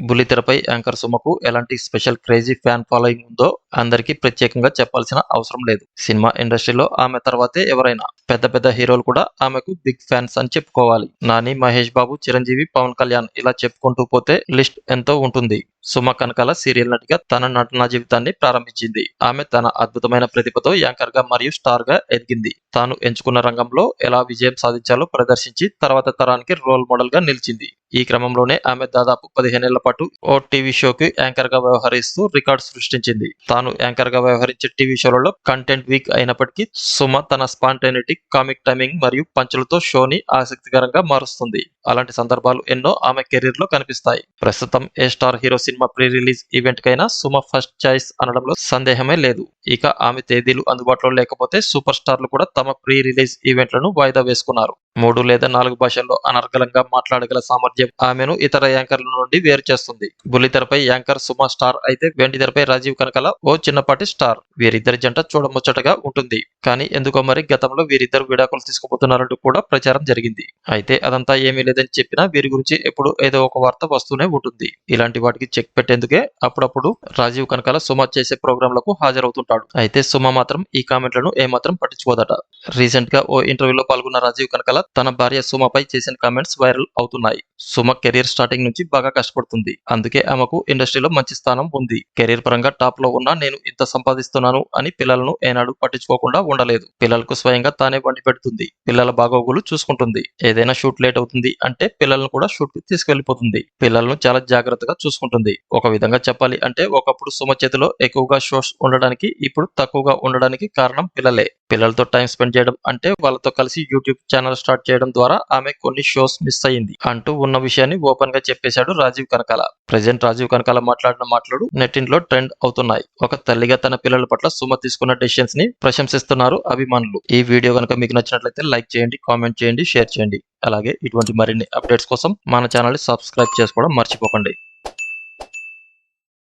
బుల్లితెరపై anchor సుమకు ఎలాంటి special crazy fan following ఉందో అందరికీ ప్రత్యేకంగా చెప్పాల్సిన అవసరం లేదు. సినిమా ఇండస్ట్రీలో ఆమె తర్వాతే ఎవరైనా పెద్ద పెద్ద హీరోలు కూడా ఆమెకు బిగ్ ఫ్యాన్స్ అని చెప్పుకోవాలి. నాని మహేష్ బాబు చిరంజీవి పవన్ కళ్యాణ్ ఇలా చెప్పుకుంటూ పోతే లిస్ట్ ఎంతో ఉంటుంది. సుమ కనకాల సీరియల్ నటిగా తన నటనా జీవితాన్ని ప్రారంభించింది. ఆమె తన అద్భుతమైన ప్రతిభతో యాంకర్గా మరియు స్టార్గా ఎదిగింది. తాను ఎంచుకున్న రంగంలో ఎలా విజయం సాధించాలో ప్రదర్శించి తర్వాత తరానికి రోల్ మోడల్గా నిలిచింది. ఈ క్రమంలోనే ఆమె దాదాపు పదిహేనేళ్ళ పాటు ఓ టీవీ షోకి యాంకర్గా వ్యవహరిస్తూ రికార్డు సృష్టించింది. తాను యాంకర్గా వ్యవహరించే టీవీ షోలలో కంటెంట్ వీక్ అయినప్పటికీ సుమ తన స్పాంటైనిటీ కామిక్ టైమింగ్ మరియు పంచులతో షోని ఆసక్తికరంగా మారుస్తుంది. అలాంటి సందర్భాలు ఎన్నో ఆమె కెరీర్లో కనిపిస్తాయి. ప్రస్తుతం ఏ star hero cinema pre release event కైనా సుమ ఫస్ట్ చాయిస్ అనడంలో సందేహమే లేదు. ఇక ఆమె తేదీలు అందుబాటులో లేకపోతే సూపర్ స్టార్లు కూడా తమ ప్రీ రిలీజ్ ఈవెంట్లను వాయిదా వేసుకున్నారు. మూడు లేదా నాలుగు భాషల్లో అనర్గళంగా మాట్లాడగల సామర్థ్యం ఆమెను ఇతర యాంకర్ల నుండి వేరు చేస్తుంది. బుల్లితెరపై యాంకర్ సుమ స్టార్ అయితే వెండితెరపై రాజీవ్ కనకల ఓ చిన్నపాటి స్టార్. వీరిద్దరి జంట చూడముచ్చటగా ఉంటుంది. కానీ ఎందుకో మరి గతంలో వీరిద్దరు విడాకులు తీసుకుపోతున్నారంటూ కూడా ప్రచారం జరిగింది. అయితే అదంతా ఏమీ లేదని చెప్పినా వీరి గురించి ఎప్పుడు ఏదో ఒక వార్త వస్తూనే ఉంటుంది. ఇలాంటి వాటికి చెక్ పెట్టేందుకే అప్పుడప్పుడు రాజీవ్ కనకాల సుమ చేసే ప్రోగ్రాంలకు హాజరవుతుంటాడు. అయితే సుమ మాత్రం ఈ కామెంట్లను ఏమాత్రం పట్టించుకోదట. రీసెంట్గా ఓ ఇంటర్వ్యూలో పాల్గొన్న రాజీవ్ కనకాల తన భార్య సుమపై చేసిన కామెంట్స్ వైరల్ అవుతున్నాయి. సుమ కెరీర్ స్టార్టింగ్ నుంచి బాగా కష్టపడుతుంది. అందుకే ఆమెకు ఇండస్ట్రీలో మంచి స్థానం ఉంది. కెరీర్ పరంగా టాప్లో ఉన్నా నేను ఇంత సంపాదిస్తున్నాను అని పిల్లలను ఏనాడు పట్టించుకోకుండా ఉండలేదు. పిల్లలకు స్వయంగా తానే వండి పెడుతుంది. పిల్లల బాగోగులు చూసుకుంటుంది. ఏదైనా షూట్ లేట్ అవుతుంది అంటే పిల్లలను కూడా షూట్కి తీసుకెళ్ళిపోతుంది పిల్లలను చాలా జాగ్రత్తగా చూసుకుంటుంది. ఒక విధంగా చెప్పాలి అంటే ఒకప్పుడు సుమ చేతిలో ఎక్కువగా షోస్ ఉండడానికి ఇప్పుడు తక్కువగా ఉండడానికి కారణం పిల్లలే. పిల్లలతో టైం స్పెండ్ చేయడం అంటే వాళ్ళతో కలిసి యూట్యూబ్ ఛానల్ స్టార్ట్ చేయడం ద్వారా ఆమె కొన్ని షోస్ మిస్ అయ్యింది అంటూ ఉన్న విషయాన్ని ఓపెన్గా చెప్పేశాడు రాజీవ్ కనకాల. ప్రజెంట్ రాజీవ్ కనకాల మాట్లాడిన మాటలు నెట్టింట్లో ట్రెండ్ అవుతున్నాయి. ఒక తల్లిగా తన పిల్లల పట్ల సుమ తీసుకున్న డెసిషన్స్ని ప్రశంసిస్తున్నారు అభిమానులు. ఈ వీడియో కనుక మీకు నచ్చినట్లయితే లైక్ చేయండి కామెంట్ చేయండి షేర్ చేయండి. అలాగే ఇటువంటి మరిన్ని అప్డేట్స్ కోసం మన ఛానల్ సబ్స్క్రైబ్ చేసుకోవడం మర్చిపోకండి.